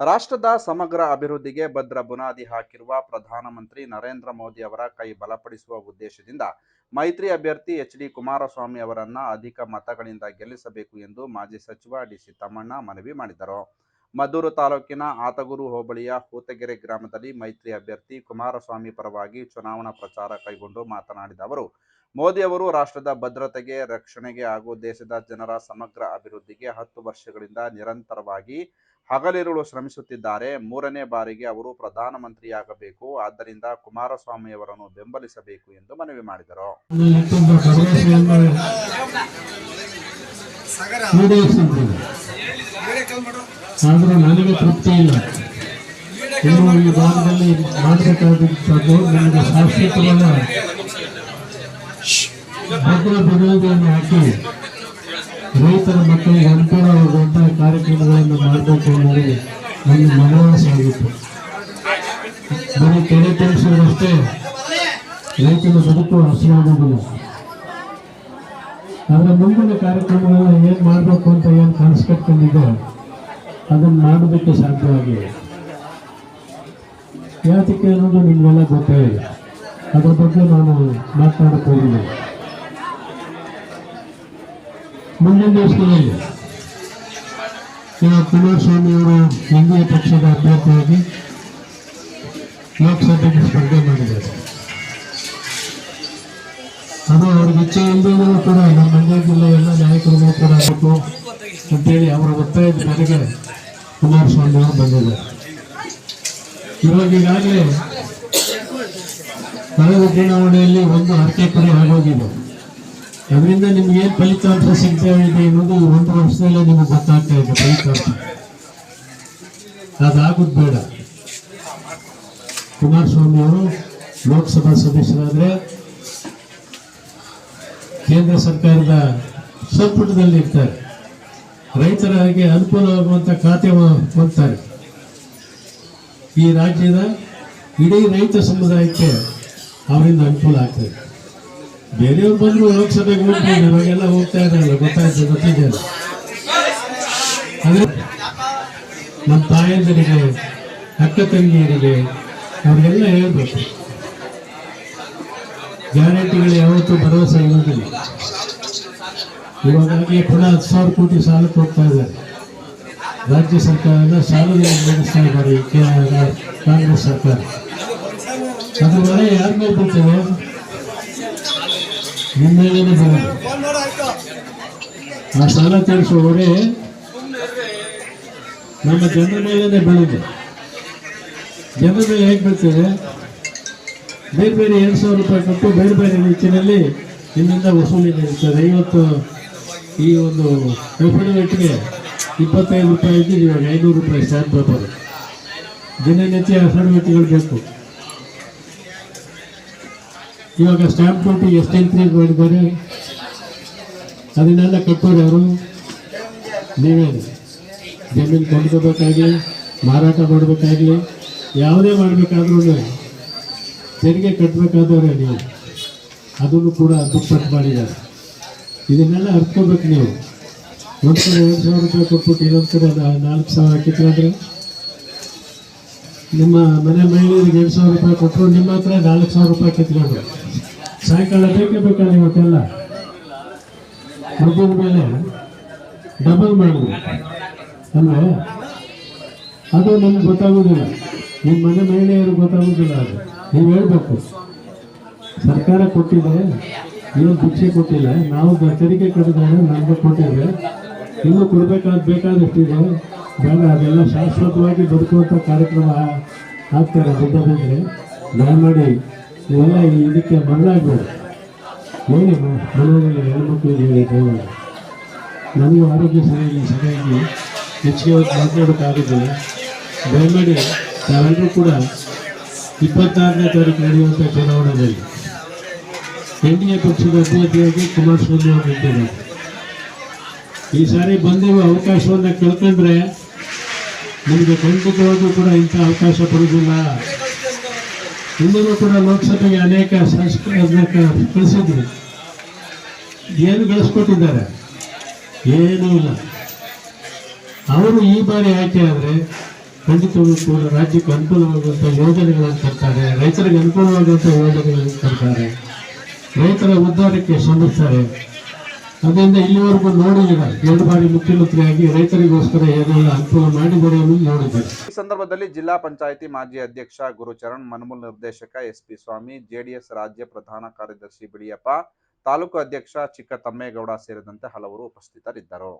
ರಾಷ್ಟ್ರದ ಸಮಗ್ರ ಅಭಿವೃದ್ಧಿಗೆ ಭದ್ರ ಬುನಾದಿ ಹಾಕಿರುವ ಪ್ರಧಾನಮಂತ್ರಿ ನರೇಂದ್ರ ಮೋದಿ ಅವರ ಕೈ ಬಲಪಡಿಸುವ ಉದ್ದೇಶದಿಂದ ಮೈತ್ರಿ ಅಭ್ಯರ್ಥಿ ಎಚ್ ಡಿ ಕುಮಾರಸ್ವಾಮಿ ಅವರನ್ನ ಅಧಿಕ ಮತಗಳಿಂದ ಗೆಲ್ಲಿಸಬೇಕು ಎಂದು ಮಾಜಿ ಸಚಿವ ಡಿಸಿ ತಮ್ಮಣ್ಣ ಮನವಿ ಮಾಡಿದರು. ಮದ್ದೂರು ತಾಲೂಕಿನ ಆತಗೂರು ಹೋಬಳಿಯ ಹೂತಗೆರೆ ಗ್ರಾಮದಲ್ಲಿ ಮೈತ್ರಿ ಅಭ್ಯರ್ಥಿ ಕುಮಾರಸ್ವಾಮಿ ಪರವಾಗಿ ಚುನಾವಣಾ ಪ್ರಚಾರ ಕೈಗೊಂಡು ಮಾತನಾಡಿದ ಅವರು, ಮೋದಿ ಅವರು ರಾಷ್ಟ್ರದ ಭದ್ರತೆಗೆ, ರಕ್ಷಣೆಗೆ ಹಾಗೂ ದೇಶದ ಜನರ ಸಮಗ್ರ ಅಭಿವೃದ್ಧಿಗೆ ಹತ್ತು ವರ್ಷಗಳಿಂದ ನಿರಂತರವಾಗಿ ಹಗಲಿರುಳು ಶ್ರಮಿಸುತ್ತಿದ್ದಾರೆ. ಮೂರನೇ ಬಾರಿಗೆ ಅವರು ಪ್ರಧಾನಮಂತ್ರಿಯಾಗಬೇಕು. ಆದ್ದರಿಂದ ಕುಮಾರಸ್ವಾಮಿ ಅವರನ್ನು ಬೆಂಬಲಿಸಬೇಕು ಎಂದು ಮನವಿ ಮಾಡಿದರು. ಆದರೂ ನನಗೆ ತೃಪ್ತಿ ಇಲ್ಲ. ಇನ್ನು ಈ ಭಾಗದಲ್ಲಿ ಮಾಡಬೇಕಾದಂಥದ್ದು ನನಗೆ ಶಾಶ್ವತವಾದ ಭದ್ರ ವಿರೋಧಿಯನ್ನು ಹಾಕಿ ರೈತರ ಮಕ್ಕಳಿಗೆ ಅನುಕೂಲವಾಗುವಂತಹ ಕಾರ್ಯಕ್ರಮಗಳನ್ನು ಮಾಡಬೇಕು ಅನ್ನೋದು ನನ್ನ ಮನವಾಸಾಗಿತ್ತು ಬರೀ ಕೆರೆ ತುಂಬಿಸೋದಷ್ಟೇ ರೈತನ ಬದುಕು ಹಸಿರಾಗೋದಿಲ್ಲ ಆದರೆ ಮುಂದಿನ ಕಾರ್ಯಕ್ರಮಗಳನ್ನ ಏನು ಮಾಡಬೇಕು ಅಂತ ಏನು ಕನಸ್ಕಟ್ಕೊಂಡಿದೆ ಅದನ್ನು ಮಾಡೋದಕ್ಕೆ ಸಾಧ್ಯವಾಗಿದೆ. ಯಾತಕ್ಕೆ ಅನ್ನೋದು ನಿಮಗೆಲ್ಲ ಗೊತ್ತೇ ಇದೆ ಅದರ ಬಗ್ಗೆ ನಾನು ಮಾತನಾಡಕ್ಕೆ ಹೋಗಿಲ್ಲ. ಮುಂದಿನ ಕುಮಾರಸ್ವಾಮಿ ಅವರು ಎನ್ ಪಕ್ಷದ ಅಭ್ಯರ್ಥಿಯಾಗಿ ಲೋಕಸಭೆಗೆ ಸ್ಪರ್ಧೆ ಮಾಡಿದ್ದಾರೆ. ಅದು ಅವ್ರಿಗೆ ಇಚ್ಛೆ ಇಲ್ಲದೇ ಕೂಡ ನಮ್ಮ ಮಂಡ್ಯ ಜಿಲ್ಲೆ ಎಲ್ಲ ನಾಯಕರುಗಳು ಕೂಡ ಆಗಬೇಕು ಅಂತೇಳಿ ಅವರ ಒತ್ತಾಯದ ಮೇರೆಗೆ ಕುಮಾರಸ್ವಾಮಿ ಅವರು ಬಂದಿದ್ದಾರೆ. ಇವಾಗ ಈಗಾಗಲೇ ಕಳೆದ ಚುನಾವಣೆಯಲ್ಲಿ ಒಂದು ಅರ್ಥ ಪರಿ ಆಗೋಗಿದೆ ಅದರಿಂದ ನಿಮ್ಗೆ ಏನು ಫಲಿತಾಂಶ ಸಿಗ್ತಾ ಇದೆ ಅನ್ನೋದು ಒಂದು ವರ್ಷದಲ್ಲೇ ನಿಮಗೆ ಗೊತ್ತಾಗ್ತಾ ಇದೆ ಫಲಿತಾಂಶ. ಅದಾಗೋದು ಬೇಡ. ಕುಮಾರಸ್ವಾಮಿ ಅವರು ಲೋಕಸಭಾ ಸದಸ್ಯರಾದ್ರೆ ಕೇಂದ್ರ ಸರ್ಕಾರದ ಸಂಪುಟದಲ್ಲಿ ಇರ್ತಾರೆ. ರೈತರಿಗೆ ಅನುಕೂಲವಾಗುವಂಥ ಖಾತೆ ಹೊಂದ್ತಾರೆ. ಈ ರಾಜ್ಯದ ಇಡೀ ರೈತ ಸಮುದಾಯಕ್ಕೆ ಅವರಿಂದ ಅನುಕೂಲ ಆಗ್ತದೆ ಬೇರೆಯವ್ರು ಬಂದ್ರು ಲೋಕಸಭೆಗೆ ಹೋಗ್ಬೋದು ಇವಾಗೆಲ್ಲ ಹೋಗ್ತಾ ಇದ್ದಾರಲ್ಲ, ಗೊತ್ತಾಯ್ತು, ಗೊತ್ತಿದೆ. ನಮ್ಮ ತಾಯಂದಿರಿಗೆ, ಅಕ್ಕ ತಂಗಿಯರಿಗೆ ಅವ್ರಿಗೆಲ್ಲ ಹೇಳ್ಬೇಕು. ಗ್ಯಾರಂಟಿಗಳು ಯಾವತ್ತೂ ಭರವಸೆ ಇರೋದಿಲ್ಲ ಇವಾಗ ಪುನಃ ಹತ್ತು ಸಾವಿರ ಕೋಟಿ ಸಾಲ ಕೊಡ್ತಾ ಇದ್ದಾರೆ. ರಾಜ್ಯ ಸರ್ಕಾರದ ಸಾಲದಲ್ಲಿ ನಡೆಸ್ತಾ ಇದ್ದಾರೆ ಕಾಂಗ್ರೆಸ್ ಸರ್ಕಾರ. ಅದು ಮನೆ ಯಾರ ಮೇಲೆ ಬೀಳ್ತದೆ ಬರೋದು ಆ ಸಾಲ ತೀರಿಸುವ ಹೊರೆ ನಮ್ಮ ಜನರ ಮೇಲೇನೆ ಬೆಳೆದು ಜನರ ಮೇಲೆ ಹೇಗೆ ಬೀಳ್ತದೆ? ಬೇರೆ ಬೇರೆ ಎರಡು ಸಾವಿರ ರೂಪಾಯಿ ಕೊಟ್ಟು ಬೇರೆ ಬೇರೆ ರೀತಿಯಲ್ಲಿ ಇಲ್ಲಿಂದ ವಸೂಲಿ ನಡೀತದೆ. ಇವತ್ತು ಈ ಒಂದು ರೆಫ್ರಿಜರೇಟ್ಗೆ ಇಪ್ಪತ್ತೈದು ರೂಪಾಯಿ ಇದ್ದು ಇವಾಗ ಐನೂರು ರೂಪಾಯಿ ಸ್ಟ್ಯಾಂಪ್ ಪೇಪರ್ ದಿನನಿತ್ಯ ರೆಫ್ರಿಜರೇಟ್ಗಳು ಬೇಕು. ಇವಾಗ ಸ್ಟ್ಯಾಂಪ್ ಡ್ಯೂಟಿ ಎಷ್ಟು ಇನ್ಕ್ರೀಸ್ ಮಾಡಿದ್ದಾರೆ ಅದನ್ನೆಲ್ಲ ಕಟ್ಟೋರು ಯಾರು? ನೀವೇ ಜಮೀನು ಕೊಂಡ್ಕೋಬೇಕಾಗಲಿ, ಮಾರಾಟ ಮಾಡಬೇಕಾಗಲಿ, ಯಾವುದೇ ಮಾಡಬೇಕಾದ್ರೂ ತೆರಿಗೆ ಕಟ್ಟಬೇಕಾದವ್ರೆ ನೀವು. ಅದನ್ನು ಕೂಡ ದುಪ್ಪಟ್ಟು ಮಾಡಿದ್ದಾರೆ. ಇದನ್ನೆಲ್ಲ ಅರ್ಥಕೋಬೇಕು ನೀವು. ಒಂದು ಕಡೆ ಎರಡು ಸಾವಿರ ರೂಪಾಯಿ ಕೊಟ್ಬಿಟ್ಟು ಇನ್ನೊಂದು ಕಡೆ ನಾಲ್ಕು ಸಾವಿರ ಕಿತ್ಕೊಂಡ್ರೆ ನಿಮ್ಮ ಮನೆ ಮಹಿಳೆಯರಿಗೆ ಎರಡು ಸಾವಿರ ರೂಪಾಯಿ ಕೊಟ್ಟರು ನಿಮ್ಮ ಹತ್ರ ನಾಲ್ಕು ಸಾವಿರ ರೂಪಾಯಿ ಕಿತ್ಕೊಂಡ್ರು ಸಾಯಂಕಾಲ ಬೇಕೇ ಬೇಕಾ ಇವತ್ತೆಲ್ಲ ಮುಗಿದ ಮೇಲೆ ಡಬಲ್ ಮಾಡಿದ್ರು ಅಲ್ವೇ? ಅದು ನಮ್ಗೆ ಗೊತ್ತಾಗೋದಿಲ್ಲ. ನಿಮ್ಮ ಮನೆ ಮಹಿಳೆಯರು ಗೊತ್ತಾಗೋದಿಲ್ಲ ಅದು. ನೀವು ಹೇಳ್ಬೇಕು. ಸರ್ಕಾರ ಕೊಟ್ಟಿದೆ, ಏನು ಭಿಕ್ಷೆ ಕೊಟ್ಟಿಲ್ಲ. ನಾವು ತೆರಿಗೆ ಕಟ್ಟಿದಾಗ ನಮ್ಗೆ ಕೊಟ್ಟಿದ್ರೆ ಇನ್ನೂ ಕೊಡಬೇಕಾದ ಬೇಕಾದಷ್ಟಿದೆ. ಬೇಡ, ಅದೆಲ್ಲ ಶಾಶ್ವತವಾಗಿ ಬದುಕುವಂಥ ಕಾರ್ಯಕ್ರಮ ಆಗ್ತಾರೆ ದುಡ್ಡ ಬಂದರೆ ದಯಮಾಡಿ ಇವೆಲ್ಲ ಇದಕ್ಕೆ ಮರಳಾಗಬೇಡ ಹೇಳಿ ಮನೆಯಲ್ಲಿ ಹೆಣ್ಮಕ್ಳಿಗೆ ದಯಮಾಡಿ ನನಗೂ ಆರೋಗ್ಯ ಸರಿಯಾಗಿ ಸರಿಯಾಗಿ ಹೆಚ್ಚಿಗೆ ಹೊತ್ತು ಮಾತನಾಡೋಕ್ಕಾಗೋದಿಲ್ಲ ದಯಮಾಡಿ ಕೂಡ ಇಪ್ಪತ್ತಾರನೇ ತಾರೀಕು ನಡೆಯುವಂಥ ಚುನಾವಣೆಯಲ್ಲಿ ಎನ್ ಡಿ ಎ ಪಕ್ಷದ ಅಭ್ಯರ್ಥಿಯಾಗಿ ಕುಮಾರಸ್ವಾಮಿ ಅವರು ನಿಂತಿದ್ದಾರೆ. ಈ ಸಾರಿ ಬಂದಿರುವ ಅವಕಾಶವನ್ನು ಕಳ್ಕೊಂಡ್ರೆ ನಿಮಗೆ ಖಂಡಿತವಾಗೂ ಕೂಡ ಇಂಥ ಅವಕಾಶ ಬರುವುದಿಲ್ಲ ಹಿಂದೂ ಕೂಡ ಲೋಕಸಭೆಗೆ ಅನೇಕ ಶಾಸಕರನ್ನ ಕಳಿಸಿದ್ರು. ಏನು ಬೆಳೆಸ್ಕೊಟ್ಟಿದ್ದಾರೆ ಏನೂ ಇಲ್ಲ. ಅವರು ಈ ಬಾರಿ ಆಯ್ಕೆ ಆದರೆ ಖಂಡಿತವೂ ಕೂಡ ರಾಜ್ಯಕ್ಕೆ ಅನುಕೂಲವಾಗುವಂಥ ಯೋಜನೆಗಳನ್ನು ತರ್ತಾರೆ, ರೈತರಿಗೆ ಅನುಕೂಲವಾಗುವಂಥ ಯೋಜನೆಗಳನ್ನು ತರ್ತಾರೆ. ರೈತರ ಉದ್ಧಾರಕ್ಕೆ ಶ್ರಮಿಸ್ತಾರೆ. ಅದರಿಂದ ಇಲ್ಲಿವರೆಗೂ ನೋಡಿದ್ದೀರ ಎರಡು ಬಾರಿ ಮುಖ್ಯಮಂತ್ರಿಯಾಗಿ ರೈತರಿಗೋಸ್ಕರ ಏನೆಲ್ಲ ಅನುಕೂಲ ಮಾಡಿದ್ದಾರೆ ಅನ್ನೋದು ನೋಡಿದ್ದಾರೆ ಈ ಸಂದರ್ಭದಲ್ಲಿ ಜಿಲ್ಲಾ ಪಂಚಾಯಿತಿ ಮಾಜಿ ಅಧ್ಯಕ್ಷ ಗುರುಚರಣ್ ಮನ್ಮೂಲ ನಿರ್ದೇಶಕ ಎಸ್ ಪಿ ಸ್ವಾಮಿ, ಜೆಡಿಎಸ್ ರಾಜ್ಯ ಪ್ರಧಾನ ಕಾರ್ಯದರ್ಶಿ ಬಿಡಿಯಪ್ಪ, ತಾಲೂಕು ಅಧ್ಯಕ್ಷ ಚಿಕ್ಕ ತಮ್ಮೇಗೌಡ ಸೇರಿದಂತೆ ಹಲವರು ಉಪಸ್ಥಿತರಿದ್ದರು.